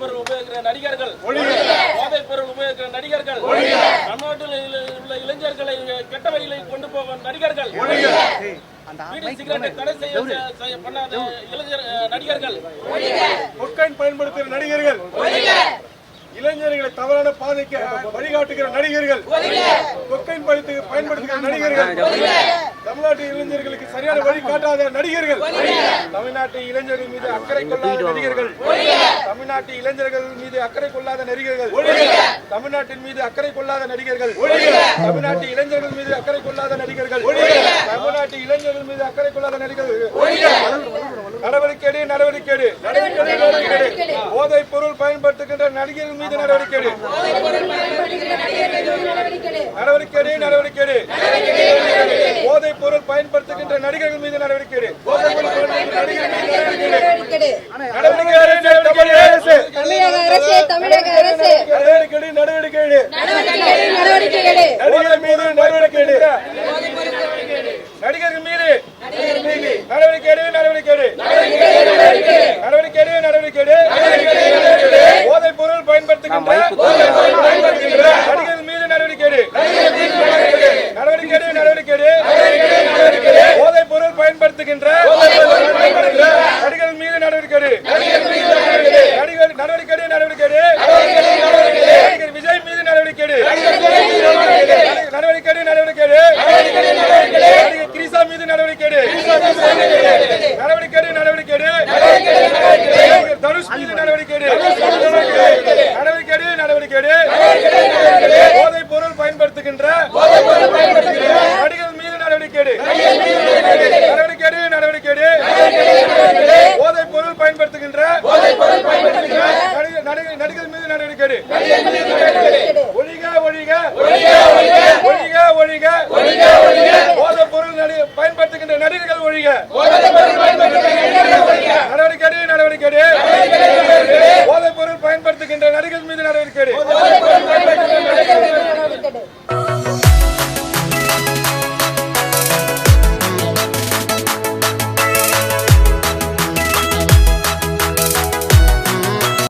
நடிகர்கள். போதைப் பொருள் உபயோகிக்கிற நடிகர்கள். தமிழ்நாட்டில் உள்ள இளைஞர்களை கெட்ட வழியில் கொண்டு போகும் நடிகர்கள். நடிகர்கள். கொக்கைன் பயன்படுத்துகிற நடிகர்கள். இளைஞர்களை தவறான பாதைக்கு வழிகாட்டுகிற நடிகர்கள் கொக்கைன் பயத்து- பயன்படுத்துகிற நடிகர்கள் தமிழ்நாட்டு இளைஞர்களுக்கு சரியான வழி காட்டாத நடிகர்கள் தமிழ்நாட்டு இளைஞர்கள் மீது அக்கறை கொள்ளாத நடிகர்கள் தமிழ்நாட்டு இளைஞர்கள் மீது அக்கறை கொள்ளாத நடிகர்கள் தமிழ்நாட்டின் மீது அக்கறை கொள்ளாத நடிகர்கள் தமிழ்நாட்டு இளைஞர்கள் மீது அக்கறை கொள்ளாத நடிகர்கள் தமிழ்நாட்டு இளைஞர்கள் மீது அக்கறை கொள்ளாத நடிகர்கள் நடவடிக்கை நடவடிக்கை. நடவடிக்கை நடவடிக்கை. போதைப் பொருள் பயன்படுத்துகின்ற நடிகர்கள் மீது நடவடிக்கை. நடவடிக்கை நடவடிக்கை. போதைப் பொருள் பயன்படுத்துகின்ற நடிகர்கள் மீது நடவடிக்கை நடவடிக்கை. நடவடிக்கை எடு, நடவடிக்கை எடு, அரசு. தமிழக அரசு தமிழக அரசு நடவடிக்கை எடு, நடவடிக்கை எடு. நடவடிக்கை எடு நடிகர்கள் மீது நடவடிக்கை எடு. நடிகர்கள் மீது நடவடிக்கை எடு, நடவடிக்கை எடு. நடவடிக்கை எடு, நடவடிக்கை எடு. போதைப் பொருள் பயன்படுத்துகின்ற நடிகர்கள் மீது நடவடிக்கை. நடவடிக்கை நடவடிக்கை. போதைப் பொருள் பயன்படுத்துகின்ற நடிகர்கள் மீது நடவடிக்கை. நடிகர் நடவடிக்கை நடவடிக்கை. நடிகர் விஜய் மீது நடவடிக்கை. நடவடிக்கை நடவடிக்கை. நடிகர் கிரிசா மீது நடவடிக்கை நடவடிக்கையோடு போதைப் பொருள் பயன்படுத்துகின்ற நடிகர்கள் மீது நடவடிக்கை நடவடிக்கை நடவடிக்கையோடு போதைப் பொருள் பயன்படுத்துகின்ற நடிகர்கள் மீது நடவடிக்கை ஒழிக ஒழிக ஒழிக ஒழிக. போதைப் பொருள் பயன்படுத்துகின்ற நடிகர்கள் ஒழிக. நடவடிக்கை நடவடிக்கை போதைப் பொருள் பயன்படுத்துகின்ற நடிகர்கள்